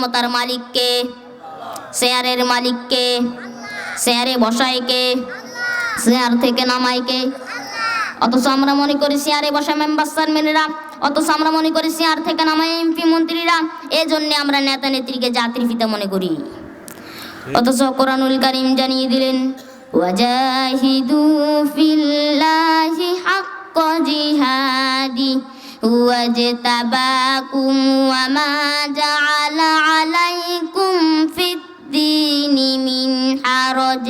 ক্ষমতার মালিককে, শেয়ারের মালিককে, শেয়ারে বসাইকে শেয়ার থেকে নামাইকে অথচ আমরা মনে করি শেয়ারে বসা মেম্বার চেয়ারম্যানেরা অথচ আমরা মনে করি শেয়ার থেকে নামাই এমপি মন্ত্রীরা। এই জন্যে আমরা নেতা নেত্রীকে জাতির পিতা মনে করি। অথচ কোরআনুল কারিম জানিয়ে দিলেন, ওয়াজাহিদু ফিল্লাহি হাক্ক জিহাদি। ওয়াজতাবাকুম ওয়া মা জাআলা আলাইকুম ফিদ-দীনি মিন হারাজ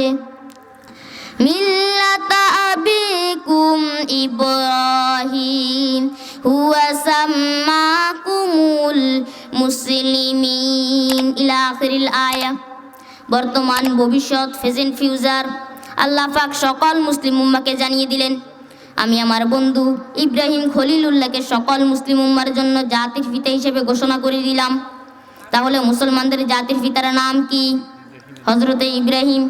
মিল্লাতা আবিকুম ইব্রাহিম হুয়া সাম্মাকুমুল মুসলিমিন ইলা আখিরিল আয়া বর্তমান, ভবিষ্যৎ প্রেজেন্ট ফিউচার আল্লাহ পাক সকল মুসলিম উম্মাকে জানিয়ে দিলেন। আমি আমার বন্ধু ইব্রাহিম খলিলুল্লাহকে সকল মুসলিম উম্মার জন্য জাতির পিতা হিসেবে ঘোষণা করে দিলাম। তাহলে মুসলমানদের জাতির পিতার নাম কি? হজরতে ইব্রাহিম।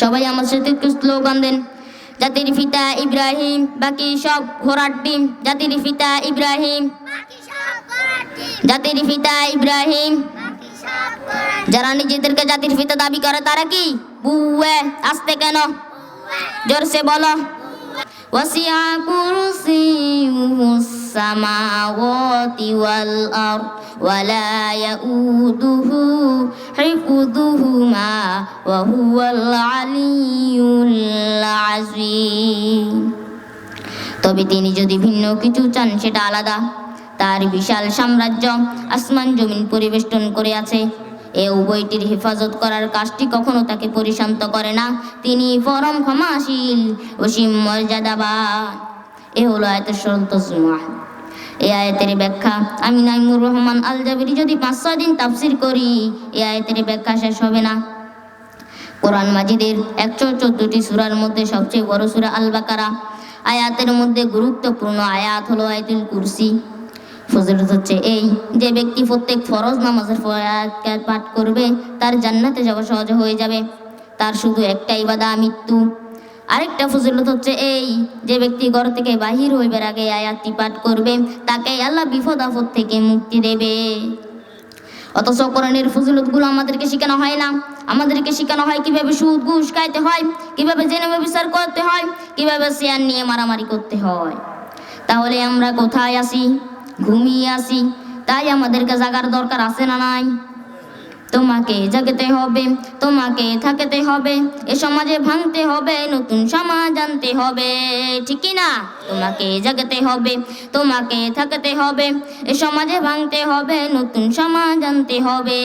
সবাই আমার সাথে একটু স্লোগান দেন। জাতির পিতা ইব্রাহিম, বাকি সব ঘোড়ার ডিম। জাতির পিতা ইব্রাহিম। জাতির পিতা ইব্রাহিম। যারা নিজেদেরকে জাতির পিতা দাবি করে তারা কি? বুয়ে আসতে কেন? জোরসে বলো। সামাওয়াতি ওয়াল আরদ ওয়ালা ইয়াউদুহু হিফযুহুমা ওয়া হুয়াল আলিয়্যুল আযীম তবে তিনি যদি ভিন্ন কিছু চান, সেটা আলাদা। তার বিশাল সাম্রাজ্য আসমান জমিন পরিবেষ্টন করে আছে। এ উভয়টির হেফাজত করার কাজটি কখনো তাকে পরিশান্ত করে না। তিনি পরম ক্ষমাশীল অসীম মর্যাদাবান। এ হলো আয়তের সরন্ত এই আয়তের ব্যাখ্যা, আমি নাইমুর রহমান আল জাবিরি যদি পাঁচ ছয় দিন তাফসির করি এই আয়তের ব্যাখ্যা শেষ হবে না। কোরআন মাজিদের একশো চোদ্দটি সুরার মধ্যে সবচেয়ে বড় সুরা আল বাকারা আয়াতের মধ্যে গুরুত্বপূর্ণ আয়াত হলো আয়াতুল কুরসি। ফজিলত হচ্ছে এই যে ব্যক্তি প্রত্যেক ফরজ নামাজের পাঠ করবে, তার জান্নাতে যাওয়া সহজ হয়ে যাবে। তার শুধু একটাই বাধা, মৃত্যু। আরেকটা ফজিলত হচ্ছে এই যে ব্যক্তি ঘর থেকে বাহির হইবার আগে আয়াতটি পাঠ করবে, তাকে আল্লাহ বিপদ আপদ থেকে মুক্তি দেবে। অথচ কোরআনের ফজিলতগুলো আমাদেরকে শেখানো হয় না। আমাদেরকে শেখানো হয় কীভাবে সুদ, ঘুষ খাইতে হয়, কীভাবে জেনে বিচার করতে হয়, কীভাবে শেয়ার নিয়ে মারামারি করতে হয়। তাহলে আমরা কোথায় আসি ঘুমিয়ে আসি তাই আমাদেরকে জাগার দরকার আছে না নাই? তোমাকে জাগতে হবে, তোমাকে থাকতে হবে, এ সমাজে ভাঙতে হবে, নতুন সমাজ আনতে হবে। ঠিক না? তোমাকে জাগতে হবে, তোমাকে থাকতে হবে, এ সমাজে ভাঙতে হবে, নতুন সমাজ আনতে হবে।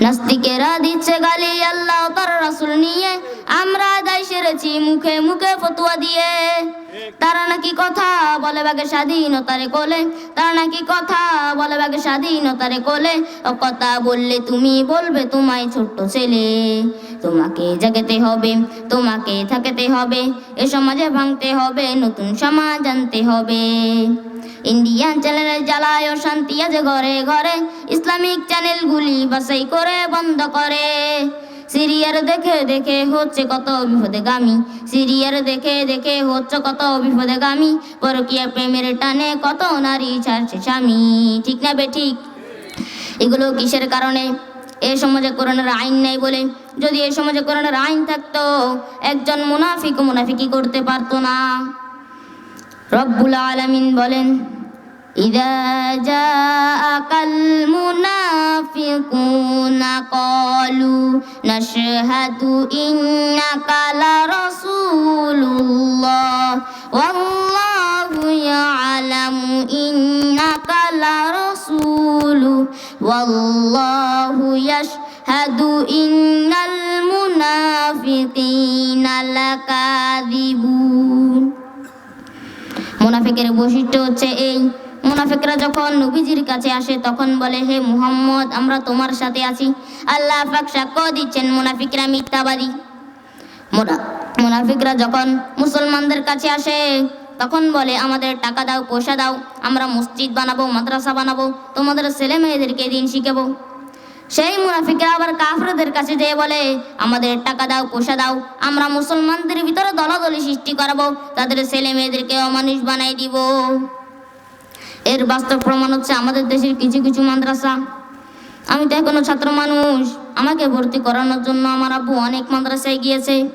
নাস্তিকেরা দিচ্ছে গালি আল্লাহ, তার রাসুল নিয়ে। আমরা দায় সেরেছি মুখে মুখে ফতুয়া দিয়ে। তারা নাকি কথা বলে বাগে স্বাধীনতারে কোলে? তারা নাকি কথা বলে বাগে স্বাধীনতারে কোলে? ও কথা বললে তুমি বলবে তোমায় ছোট্ট ছেলে। তোমাকে জাগতে হবে, তোমাকে থাকতে হবে, এ সমাজে ভাঙতে হবে, নতুন সমাজ আনতে হবে। ইন্ডিয়ান চ্যানেলে জ্বালায় ও শান্তি আছে ঘরে ঘরে, ইসলামিক চ্যানেলগুলি বাছাই করে বন্ধ করে। সিরিয়ার দেখে দেখে হচ্ছে কত বিপদে গামী সিরিয়ার দেখে দেখে হচ্ছে কত বিপদে গামী পরকিয়া প্রেমের টানে কত নারী ছাড়ছে স্বামী। ঠিক না বে ঠিক? এগুলো কিসের কারণে? এ সমাজে কোরআনের আইন নেই বলে। যদি এ সমাজে কোরআনের আইন থাকতো, একজন মুনাফিক মুনাফিকি করতে পারতো না। রব্বুল আলামিন বলেন إذا جاءك المنافقون قالوا نشهد إنك لرسول الله والله يعلم إنك لرسول والله يشهد إن المنافقين لكاذبون মুনাফিকের বৈশিষ্ট্য হচ্ছে এই মুনাফিকরা যখন নবীজির কাছে আসে, তখন বলে, হে মুহাম্মদ, আমরা তোমার সাথে আছি। আল্লাহ পাক সাক্ষ্য দিচ্ছেন মুনাফিকরা মিথ্যাবাদী। মুনাফিকরা যখন মুসলমানদের কাছে আসে, তখন বলে, আমাদের টাকা দাও, পয়সা দাও, আমরা মসজিদ বানাবো, মাদ্রাসা বানাবো, তোমাদের ছেলে মেয়েদেরকে দিন শিখাবো। সেই মুনাফিকরা আবার কাফরদের কাছে যেয়ে বলে, আমাদের টাকা দাও, পয়সা দাও, আমরা মুসলমানদের ভিতরে দলাদলি সৃষ্টি করাবো, তাদের ছেলে মেয়েদেরকে অমানুষ বানাই দিব। এর বাস্তব প্রমাণ হচ্ছে আমাদের দেশের কিছু কিছু মাদ্রাসা। আমি তো এখনও ছাত্র মানুষ। আমাকে ভর্তি করানোর জন্য আমার আব্বু অনেক মাদ্রাসায় গিয়েছে।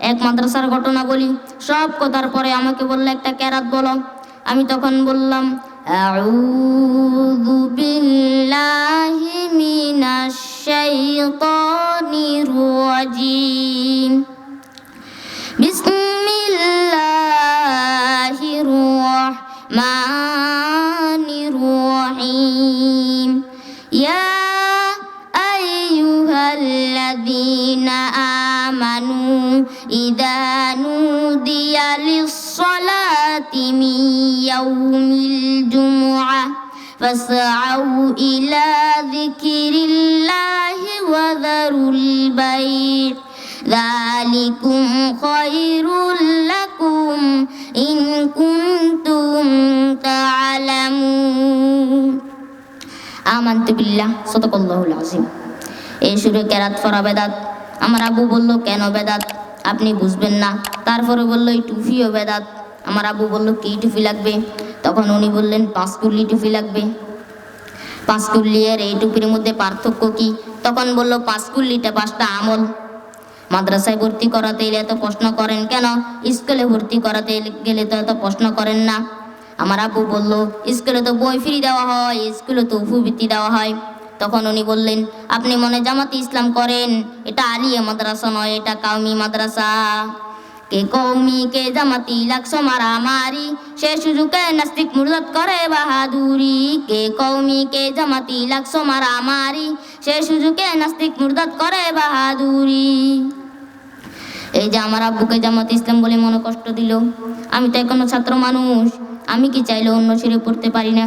এক মাদ্রাসার ঘটনা বলি। সব কথার পরে আমাকে বলল, একটা ক্যারাত বলো। আমি তখন বললাম, আউযু বিল্লাহি মিনাশ শাইতানির রাজিম। বিসমিল্লাহির রহমানির أيها آمنوا إذا نودي للصلاة من يوم الجمعة فاسعوا إلى ذكر الله وذروا البيع ذلكم خير لكم إن كنتم تعلمون آمنت بالله صدق الله العظيم এই সুরে কেরাত ফরা বেদাত। আমার আব্বু বলল, কেন বেদাত? আপনি বুঝবেন না। তারপরে বলল, এই টুফিও বেদাত। আমার আব্বু বলল, কি টুফি লাগবে? তখন উনি বললেন, পাঁচ কুল্লি টুফি লাগবে। পাঁচ আর এই টুপির মধ্যে পার্থক্য কি? তখন বলল, পাঁচ কুল্লিটা পাঁচটা আমল। মাদ্রাসায় ভর্তি করাতে এলে এত প্রশ্ন করেন কেন? স্কুলে ভর্তি করাতে গেলে তো এত প্রশ্ন করেন না। আমার আব্বু বলল, স্কুলে তো বই ফ্রি দেওয়া হয়, স্কুলে তো উপবৃত্তি দেওয়া হয়। তখন উনি বললেন, আপনি মনে জামাতি ইসলাম করেন? এটা আলিয়া মাদ্রাসা নয়, এটা কাউমি মাদ্রাসা। কে কৌমি কে জামাতি, লাগছো মারামারি। সে সুযোগে নাস্তিক মুরদত করে বাহাদুরি। কে কৌমি কে জামাতি, লাগছো মারামারি। সে সুযোগে নাস্তিক মুরদত করে বাহাদুরি। এই যে আমার আব্বুকে জামাত ইসলাম বলে মনে কষ্ট দিল। আমি তো এখনও ছাত্র মানুষ। আমি কি চাইলে অন্য ছেড়ে পড়তে পারি না?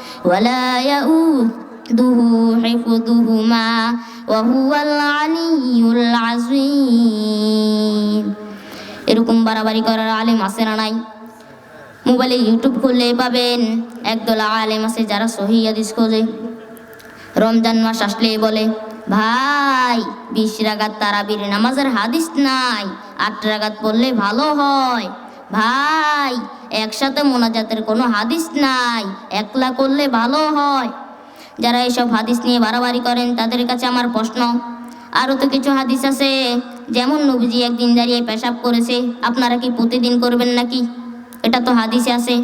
ولا يؤوده حفظهما وهو العلي العظيم এরকম বাড়াবাড়ি করার আলেম আছে না নাই মোবাইলে ইউটিউব খুললে পাবেন একদল আলেম আছে যারা সহি হাদিস খোঁজে রমজান মাস আসলেই বলে ভাই বিশ রাগাত তারাবির নামাজের হাদিস নাই আট রাগাত পড়লে ভালো হয় ভাই একসাথে মোনাজাতের কোনো হাদিস নাই। একলা করলে ভালো হয়। যারা এসব হাদিস নিয়ে বাড়াবাড়ি করেন, তাদের কাছে আমার প্রশ্ন। আরও তো কিছু হাদিস আছে। যেমন নবীজি একদিন দাঁড়িয়ে পেশাব করেছে। আপনারা কি প্রতিদিন করবেন নাকি? এটা তো হাদিসে আছে।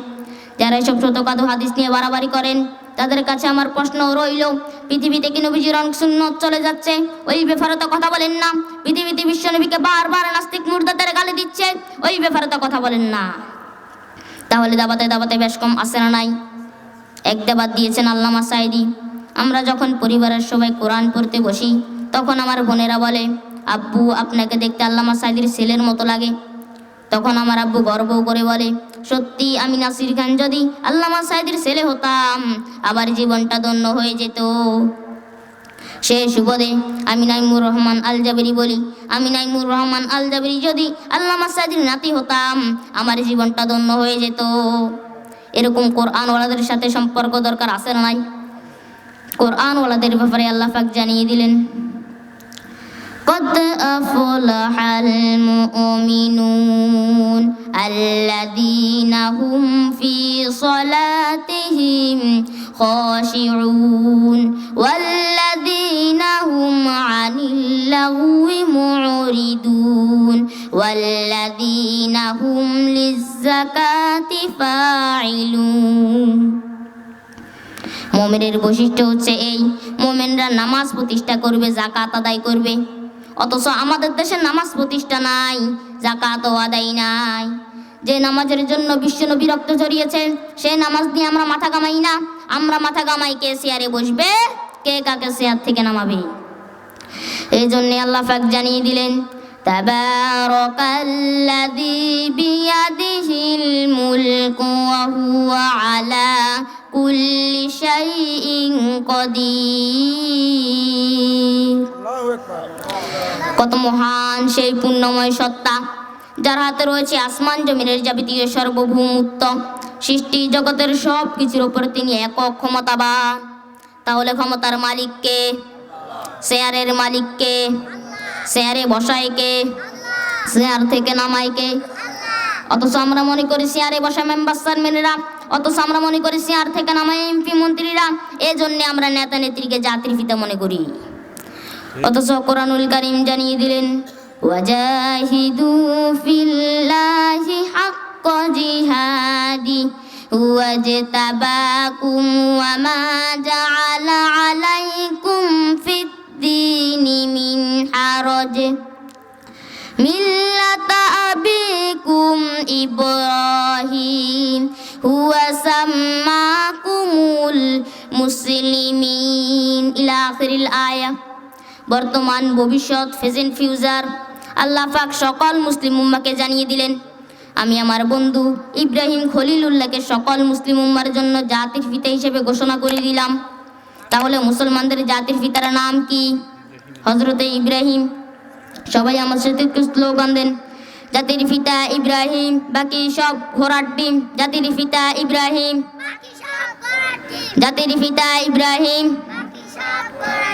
যারা এসব ছোটখাটো হাদিস নিয়ে বাড়াবাড়ি করেন, তাদের কাছে আমার প্রশ্ন রইল, পৃথিবীতে কি নবীজির অনেক সুন্নত চলে যাচ্ছে? ওই ব্যাপারে তো কথা বলেন না। পৃথিবীতে বিশ্ব নবীকে বারবার নাস্তিক মুর্দাদের গালি দিচ্ছে। ওই ব্যাপারে তো কথা বলেন না। তাহলে দাবাতে দাবাতে বেশ কম আসে না নাই? এক দেবাদ দিয়েছেন আল্লামা সাইদি আমরা যখন পরিবারের সবাই কোরআন পড়তে বসি, তখন আমার বোনেরা বলে, আব্বু, আপনাকে দেখতে আল্লামা সাইদির ছেলের মতো লাগে। তখন আমার আব্বু গর্ব করে বলে, সত্যি আমি নাসির খান যদি আল্লামা সাইদির ছেলে হতাম, আবার জীবনটা ধন্য হয়ে যেত। সে সুবদে আমি নাইমুর রহমান আল জাবেরি বলি আমি নাইমুর রহমান আল জাবেরি যদি আল্লামা সাইদির নাতি হতাম আমার জীবনটা ধন্য হয়ে যেত এরকম কোরআনওয়ালাদের সাথে সম্পর্ক দরকার আছে না নাই কোরআনওয়ালাদের ব্যাপারে আল্লাহ পাক জানিয়ে দিলেন قد أفلح فاعلون মোমেনের বৈশিষ্ট্য হচ্ছে এই মোমেনরা নামাজ প্রতিষ্ঠা করবে জাকাত আদায় করবে অথচ আমাদের দেশে নামাজ প্রতিষ্ঠা নাই জাকাত আদায় নাই যে নামাজের জন্য বিশ্বনবী রক্ত ঝরিয়েছে সেই নামাজ দিয়ে আমরা মাথা কামাই না আমরা মাথা কামাই কে চেয়ারে বসবে কে কাকে চেয়ার থেকে নামাবে এই জন্য আল্লাহ পাক জানিয়ে দিলেন তাবারাকাল্লাযী বিয়াদিহিল মুলকু ওয়া হুয়া আলা কুল্লি শাইইন কাদির। কত মহান সেই পুণ্যময় সত্তা যার হাতে রয়েছে আসমান জমিনের যাবতীয় সর্বভৌমত্ব সৃষ্টি জগতের সব কিছুর উপর তিনি একক ক্ষমতাবান। তাহলে ক্ষমতার মালিককে শেয়ারের মালিককে শেয়ারে বসায়কে শেয়ার থেকে নামাই কে অথচ আমরা মনে করি শেয়ারে বসা মেম্বার চেয়ারম্যানেরা অথচ আমরা মনে করি শেয়ার থেকে নামায় এমপি মন্ত্রীরা। এই জন্যে আমরা নেতা নেত্রীকে জাতির পিতা মনে করি। অথচ কোরআনুল কারিম জানিয়ে দিলেন, ওয়াজাহিদু ফিল্লাহি হাক্কা জিহাদি, ওয়াজতাবাকুম ওয়া মা ইব্রাহিম হুয়া সাম্মাকুমুল মুসলিমিন। ইলা আখিরিল আয়া। বর্তমান, ভবিষ্যৎ ফেজেন্ট ফিউচার। আল্লাহ পাক সকল মুসলিম উম্মাকে জানিয়ে দিলেন, আমি আমার বন্ধু ইব্রাহিম খলিলুল্লাহকে সকল মুসলিম উম্মার জন্য জাতির পিতা হিসেবে ঘোষণা করে দিলাম। তাহলে মুসলমানদের জাতির পিতার নাম কি? হজরতে ইব্রাহিম। সবাই আমার সাথে একটু স্লোগান দেন। জাতির পিতা ইব্রাহিম, বাকি সব ঘোড়ার ডিম। জাতির পিতা ইব্রাহিম। জাতির পিতা ইব্রাহিম।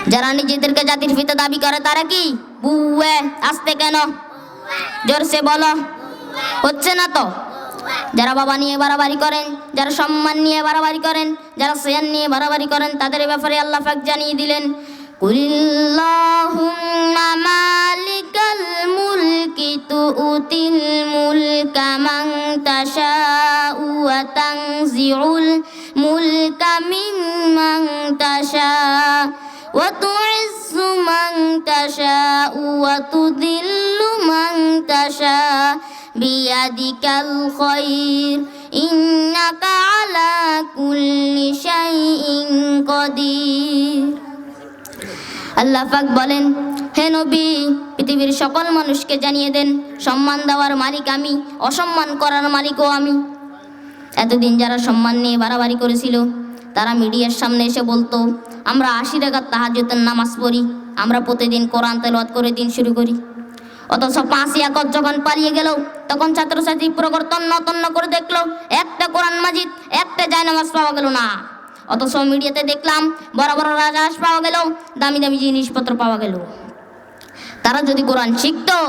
যারা নিজেদেরকে জাতির পিতা দাবি করে, তারা কি? বুয়ে আসতে কেন? জোরসে বলো। হচ্ছে না তো? যারা বাবা নিয়ে বাড়াবাড়ি করেন, যারা সম্মান নিয়ে বাড়াবাড়ি করেন, যারা শেয়ার নিয়ে বাড়াবাড়ি করেন, তাদের ব্যাপারে আল্লাহ পাক জানিয়ে দিলেন, কুলিল্লাহুম্মা মুলকি তুউতিল মুলকা মান তাশাউ ওয়া তানজিউল মুলকা মিম্মান তাশা' وتعز من تشاء وتذل من تشاء بيدك الخير إنك على كل شيء قدير আল্লাহ পাক বলেন হে নবী, পৃথিবীর সকল মানুষকে জানিয়ে দেন, সম্মান দেওয়ার মালিক আমি, অসম্মান করার মালিকও আমি। এতদিন যারা সম্মান নিয়ে বাড়াবাড়ি করেছিল, তারা মিডিয়ার সামনে এসে বলতো, আমরা আশি টাকার তাহাজতের নামাজ পড়ি, আমরা প্রতিদিন কোরআন তেলাওয়াত করে দিন শুরু করি। অথচ পাঁচই একর যখন পালিয়ে গেল, তখন ছাত্রছাত্রী প্রবর্তন নতন্ন করে দেখল, একটা কোরআন মাজিদ, একটা যায় নামাজ পাওয়া গেল না। অথচ মিডিয়াতে দেখলাম, বড় বড় রাজহাঁস পাওয়া গেল, দামি দামি জিনিসপত্র পাওয়া গেল। তারা যদি কোরআন শিখতো,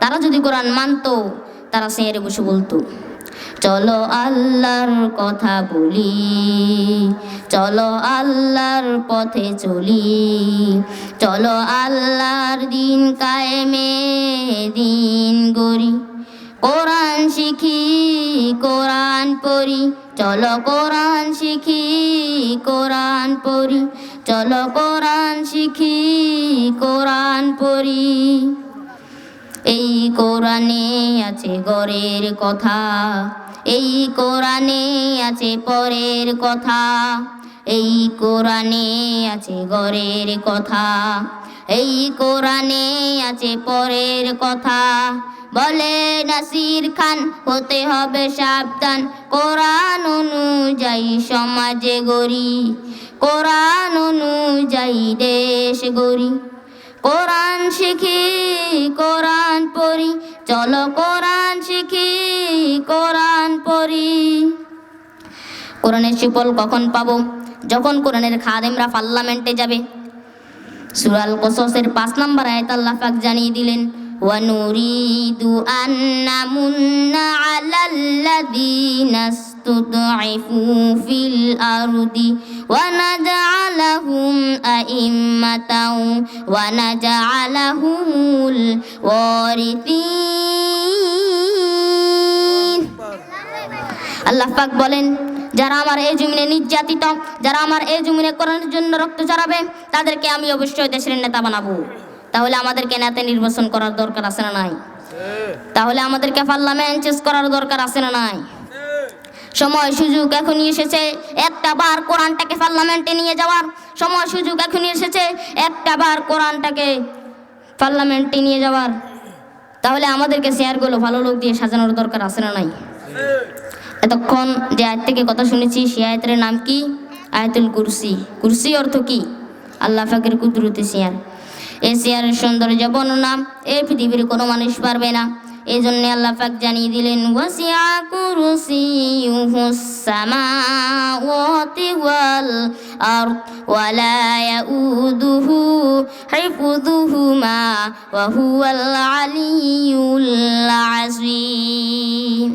তারা যদি কোরআন মানতো, তারা সেরে বসে বলতো, চলো আল্লাহর কথা বলি, চলো আল্লাহর পথে চলি, চলো আল্লাহর দিন কায়েমে দিন গড়ি, কোরআন শিখি, কোরআন পড়ি, চলো কোরআন শিখি, কোরআন পড়ি চলো কোরআন শিখি, কোরআন পড়ি। এই কোরআনে আছে গরের কথা, এই কোরআনে আছে পরের কথা, এই কোরআনে আছে গরের কথা, এই কোরআনে আছে পরের কথা। বলে নাসির খান, হতে হবে সাবধান। কোরআন অনুযায়ী সমাজে গড়ি। কোরআন অনুযায়ী দেশ গড়ি কোরআন শিখি কোরআন পড়ি চলো কোরআন শিখি কোরআন পড়ি কোরআনের সুফল কখন পাবো যখন কোরআনের খাদেমরা পার্লামেন্টে যাবে সুরাল কসসের পাঁচ নম্বর আয়াত আল্লাহ পাক জানিয়ে দিলেন ونريد أن نمن على الذين استضعفوا في الأرض ونجعلهم أئمة ونجعلهم الوارثين আল্লাহ পাক বলেন যারা আমার এই জমিনে নির্যাতিত যারা আমার এই জমিনে করানোর জন্য রক্ত চড়াবে তাদেরকে আমি অবশ্যই দেশের নেতা বানাবো তাহলে আমাদেরকে নেতা নির্বাচন করার দরকার আছে না নাই তাহলে আমাদেরকে পার্লামেন্ট চেস করার দরকার আছে না নাই সময় সুযোগ এখনই এসেছে। একটা বার কোরআনটাকে পার্লামেন্টে নিয়ে যাওয়ার সময় সুযোগ এখনই এসেছে। একটা বার কোরআনটাকে পার্লামেন্টে নিয়ে যাওয়ার। তাহলে আমাদেরকে শেয়ারগুলো ভালো লোক দিয়ে সাজানোর দরকার আছে না নাই? এতক্ষণ যে আয়াত থেকে কথা শুনেছি সে আয়াতের নাম কি? আয়াতুল কুরসি। কুরসি অর্থ কি? আল্লাহ ফাকের কুদরতি শেয়ার। এ শেয়ারের সৌন্দর্য বর্ণনা, এই পৃথিবীর কোনো মানুষ পারবে না। এই আল্লাহ পাক জানিয়ে দিলেন, ওয়াসিয়া কুরসিয়ুহুস সামাওয়াতি ওয়াল আরদ ওয়ালা ইয়াউদুহু হিফযুহুমা, ওয়া হুয়াল আলিয়্যুল আযীম।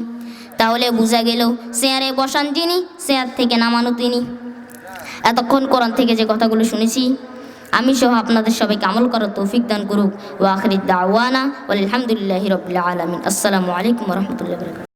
তাহলে বোঝা গেল, চেয়ারে বসান যিনি চেয়ার থেকে নামানো তিনি। এতক্ষণ কোরআন থেকে যে কথাগুলো শুনেছি আমি সহ আপনাদের সবাইকে আমল করার তৌফিক দান করুক। ওয়াখরিদ দাওয়ানা আলহামদুলিল্লাহ রবিল্লা আলমিন। আসসালামু আলাইকুম রহমতুল্লাহ